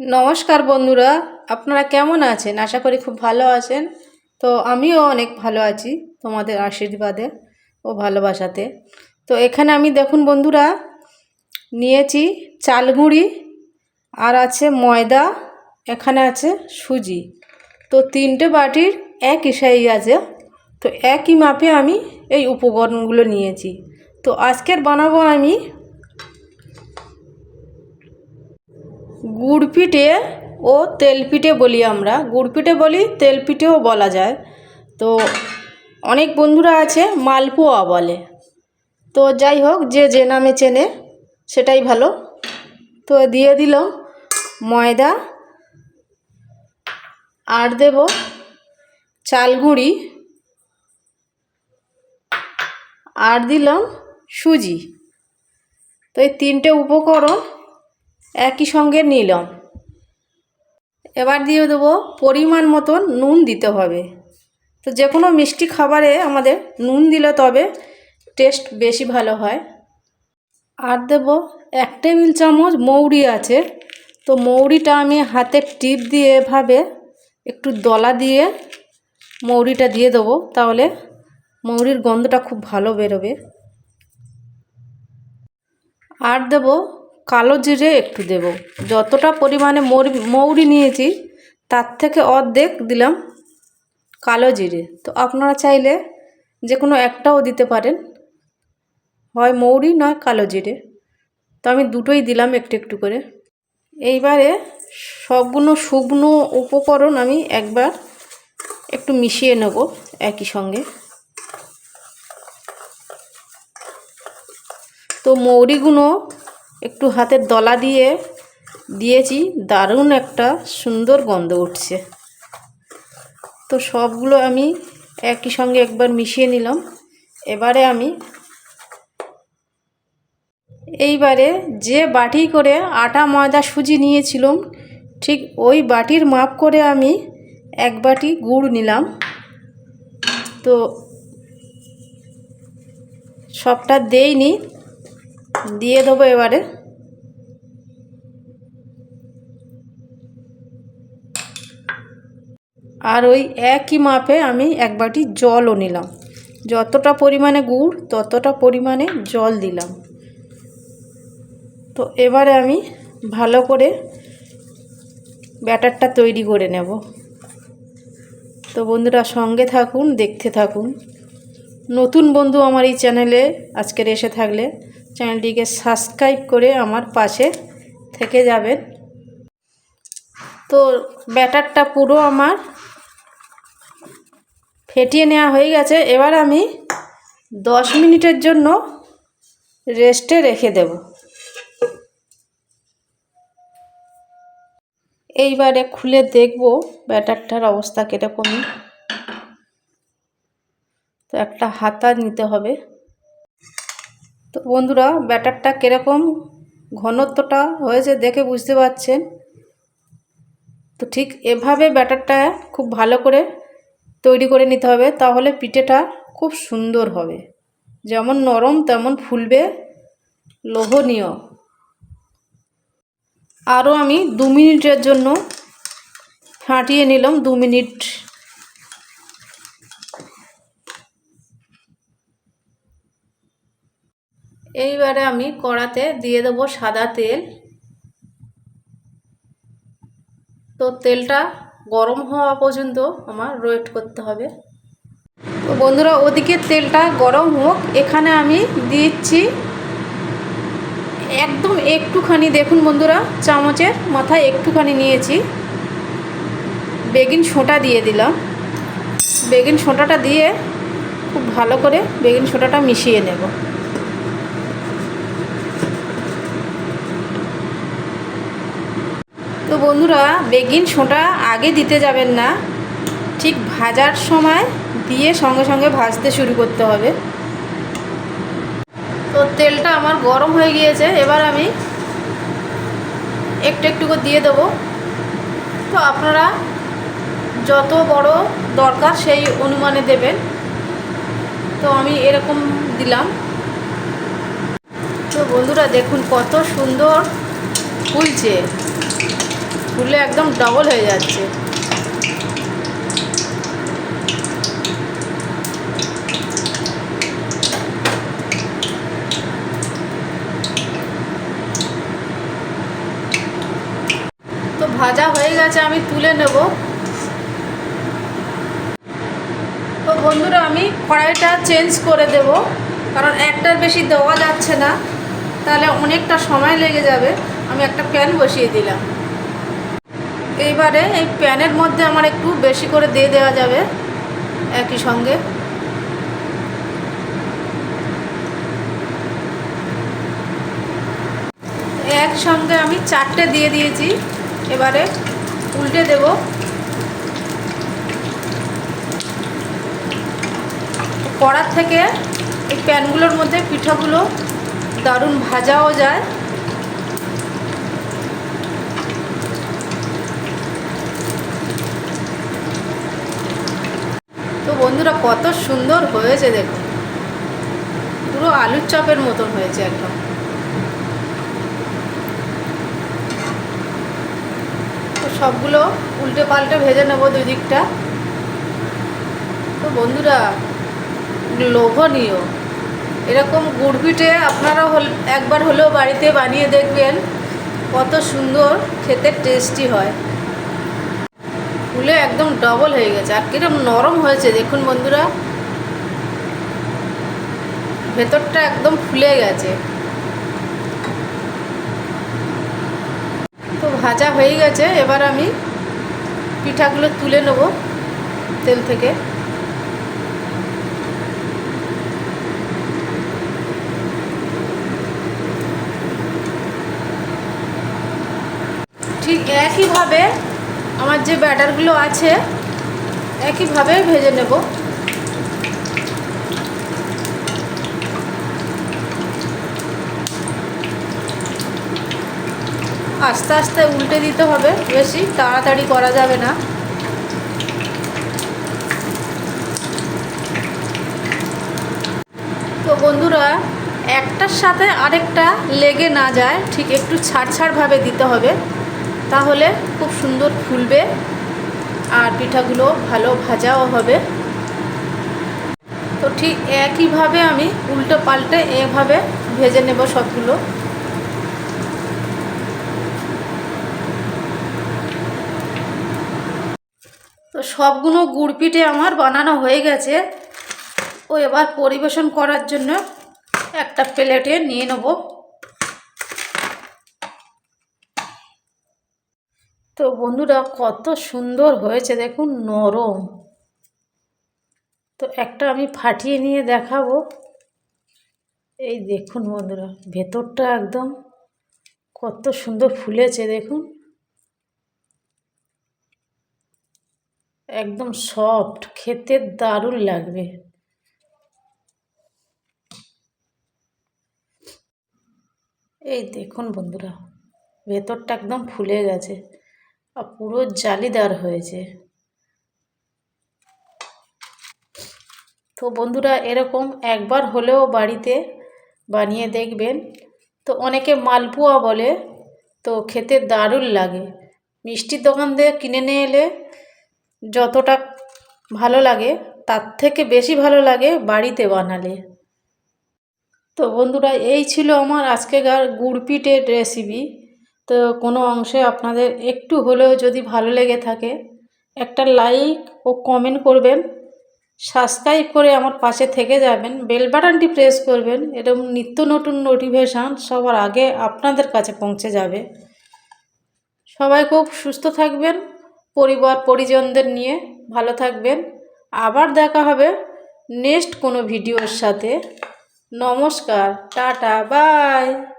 নমস্কার বন্ধুরা, আপনারা কেমন আছেন? আশা করি খুব ভালো আছেন। তো আমিও অনেক ভালো আছি তোমাদের আশীর্বাদে ও ভালোবাসাতে। তো এখানে আমি দেখুন বন্ধুরা, নিয়েছি চালগুঁড়ি আর আছে ময়দা, এখানে আছে সুজি। তো তিনটে বাটির একই সাইজ আছে, তো একই মাপে আমি এই উপকরণগুলো নিয়েছি। তো আজকের বানাবো আমি গুড় পিঠে ও তেল পিঠে বলি আমরা। গুড় পিঠে বলি তেল পিঠেও বলা যায়। তো অনেক বন্ধুরা আছে, মালপোয়া বলে। তো যাই হোক, যে যে নামে চেনে, সেটাই ভালো। তো দিয়ে দিল ময়দা। আর দেব চালগুঁড়ি আর দিলাম সুজি। তো এই তিনটে উপকরণ একই সঙ্গে নিলাম। এবার দিয়ে দেবো পরিমাণ মতন নুন দিতে হবে। তো যে কোনো মিষ্টি খাবারে আমাদের নুন দিলে তবে টেস্ট বেশি ভালো হয়। আর দেব এক টেবিল চামচ মৌরি আছে। তো মৌরিটা আমি হাতের টিপ দিয়ে এভাবে একটু দলা দিয়ে মৌরিটা দিয়ে দেবো, তাহলে মৌরির গন্ধটা খুব ভালো বেরোবে। আর দেব কালো জিরে একটু দেব। যতটা পরিমাণে মৌরি নিয়েছি, তার থেকে অর্ধেক দিলাম কালো জিরে। তো আপনারা চাইলে যে কোনো একটাও দিতে পারেন। হয় মৌরি, নয় কালো জিরে। তো আমি দুটোই দিলাম একটু একটু করে। এইবারে সবগুলো শুকনো উপকরণ আমি একবার একটু মিশিয়ে নেব একই সঙ্গে। তো মৌরিগুলো একটু হাতের দলা দিয়ে দিয়েছি। দারুণ একটা সুন্দর গন্ধ উঠছে। তো সবগুলো আমি একই সঙ্গে একবার মিশিয়ে নিলাম। এবারে আমি এইবারে যে বাটি করে আটা, ময়দা, সুজি নিয়েছিলাম, ঠিক ওই বাটির মাপ করে আমি এক বাটি গুড় নিলাম। তো সবটা দেইনি। দিয়ে দেবো এবারে। আর ওই একই মাপে আমি এক বাটি জলও নিলাম। যতটা পরিমাণে গুড়, ততটা পরিমাণে জল দিলাম। তো এবারে আমি ভালো করে ব্যাটারটা তৈরি করে নেব। তো বন্ধুরা সঙ্গে থাকুন, দেখতে থাকুন। নতুন বন্ধু আমার এই চ্যানেলে আজকের এসে থাকলে চ্যানেলটিকে সাবস্ক্রাইব করে আমার পাশে থেকে যাবেন। তো ব্যাটারটা পুরো আমার ফেটিয়ে নেওয়া হয়ে গেছে। এবার আমি দশ মিনিটের জন্য রেস্টে রেখে দেব। এইবারে খুলে দেখব ব্যাটারটার অবস্থা কীরকমই। তো একটা হাতা নিতে হবে। তো বন্ধুরা, ব্যাটারটা কীরকম? ঘনত্বটা হয়েছে দেখে বুঝতে পারছেন? তো ঠিক এভাবে ব্যাটারটা খুব ভালো করে তৈরি করে নিতে হবে, তাহলে পিঠেটা খুব সুন্দর হবে। যেমন নরম, তেমন ফুলবে। লোভনীয়। আরও আমি দু মিনিটের জন্য ফাটিয়ে নিলাম, দু মিনিট এইবারে আমি কড়াতে দিয়ে দেবো সাদা তেল। তো তেলটা গরম হওয়া পর্যন্ত আমার ওয়েট করতে হবে। তো বন্ধুরা, ওদিকে তেলটা গরম হোক, এখানে আমি দিচ্ছি একদম একটুখানি। দেখুন বন্ধুরা, চামচের মাথায় একটুখানি নিয়েছি। বেগিন সোঁটা দিয়ে দিলাম। বেগিন সোঁটাটা দিয়ে খুব ভালো করে বেগিন সোঁটাটা মিশিয়ে নেব। তো বন্ধুরা, বেগিন সোঁটা আগে দিতে যাবেন না। ঠিক ভাজার সময় দিয়ে সঙ্গে সঙ্গে ভাজতে শুরু করতে হবে। তো তেলটা আমার গরম হয়ে গিয়েছে, এবার আমি একটু একটু করে দিয়ে দেবো। তো আপনারা যত বড় দরকার সেই অনুমানে দেবেন। তো আমি এরকম দিলাম। তো বন্ধুরা, দেখুন কত সুন্দর ফুলছে। ফুলে একদম ডবল হয়ে যাচ্ছে। তো ভাজা হয়ে গেছে, আমি তুলে নেব। তো বন্ধুরা, আমি কড়াইটা চেঞ্জ করে দেব, কারণ একটার বেশি দেওয়া যাচ্ছে না। তাহলে অনেকটা সময় লেগে যাবে। আমি একটা প্যান বসিয়ে দিলাম। এইবারে এই প্যানের মধ্যে আমার একটু বেশি করে দিয়ে দেওয়া যাবে একই সঙ্গে। একসঙ্গে আমি চারটে দিয়ে দিয়েছি। এবারে উল্টে দেব। কড়ার থেকে এই প্যানগুলোর মধ্যে পিঠাগুলো দারুণ ভাজাও যায় তো বন্ধুরা, কত সুন্দর হয়েছে দেখুন। পুরো আলুর চপের মতন হয়েছে একদম। তো সবগুলো উল্টে পাল্টে ভেজে নেব দুই দিকটা তো বন্ধুরা, লোভনীয়। এরকম গুড় পিঠে আপনারা হল, একবার হলেও বাড়িতে বানিয়ে দেখবেন, কত সুন্দর, খেতে টেস্টি হয়। ফুলে একদম ডবল হয়ে গেছে। আর কিরম নরম হয়েছে, দেখুন বন্ধুরা। ভেতরটা একদম ফুলে গেছে। তো ভাজা হয়ে গেছে, এবার আমি পিঠাগুলো তুলে নেব তেল থেকে। ঠিক একইভাবে আমার যে ব্যাটারগুলো আছে, একইভাবে ভেজে নেব। আস্তে আস্তে উল্টে দিতে হবে, বেশি তাড়াতাড়ি করা যাবে না। তো বন্ধুরা, একটার সাথে আরেকটা লেগে না যায়, ঠিক একটু ছাড় ছাড়ভাবে দিতে হবে। তাহলে খুব সুন্দর ফুলবে আর পিঠাগুলো ভালো ভাজাও হবে। তো ঠিক একইভাবে আমি উল্টো পাল্টে এভাবে ভেজে নেব সবগুলো। তো সবগুলো গুড় পিঠে আমার বানানো হয়ে গেছে। ও এবার পরিবেশন করার জন্য একটা প্লেটে নিয়ে নেব। তো বন্ধুরা কত সুন্দর হয়েছে দেখুন, নরম। তো একটা আমি ফাটিয়ে নিয়ে দেখাবো। এই দেখুন বন্ধুরা, ভেতরটা একদম কত সুন্দর ফুলেছে দেখুন। একদম সফট, খেতে দারুণ লাগবে। এই দেখুন বন্ধুরা, ভেতরটা একদম ফুলে গেছে। পুরো জালিদার হয়েছে। তো বন্ধুরা, এরকম একবার হলেও বাড়িতে বানিয়ে দেখবেন। তো অনেকে মালপোয়া বলে, তো খেতে দারুণ লাগে। মিষ্টির দোকান দিয়ে কিনে নিয়ে এলে যতটা ভালো লাগে, তার থেকে বেশি ভালো লাগে বাড়িতে বানালে। তো বন্ধুরা, এই ছিল আমার আজকেকার গুড় পিঠের রেসিপি তো কোনো অংশে আপনাদের একটু হলেও যদি ভালো লেগে থাকে, একটা লাইক ও কমেন্ট করবেন, সাবস্ক্রাইব করে আমার পাশে থেকে যাবেন, বেল বাটনটি প্রেস করবেন এরকম নিত্য নতুন নোটিফিকেশান সবার আগে আপনাদের কাছে পৌঁছে যাবে। সবাই খুব সুস্থ থাকবেন, পরিবার পরিজনদের নিয়ে ভালো থাকবেন। আবার দেখা হবে নেক্সট কোনো ভিডিওর সাথে। নমস্কার, টাটা, বাই।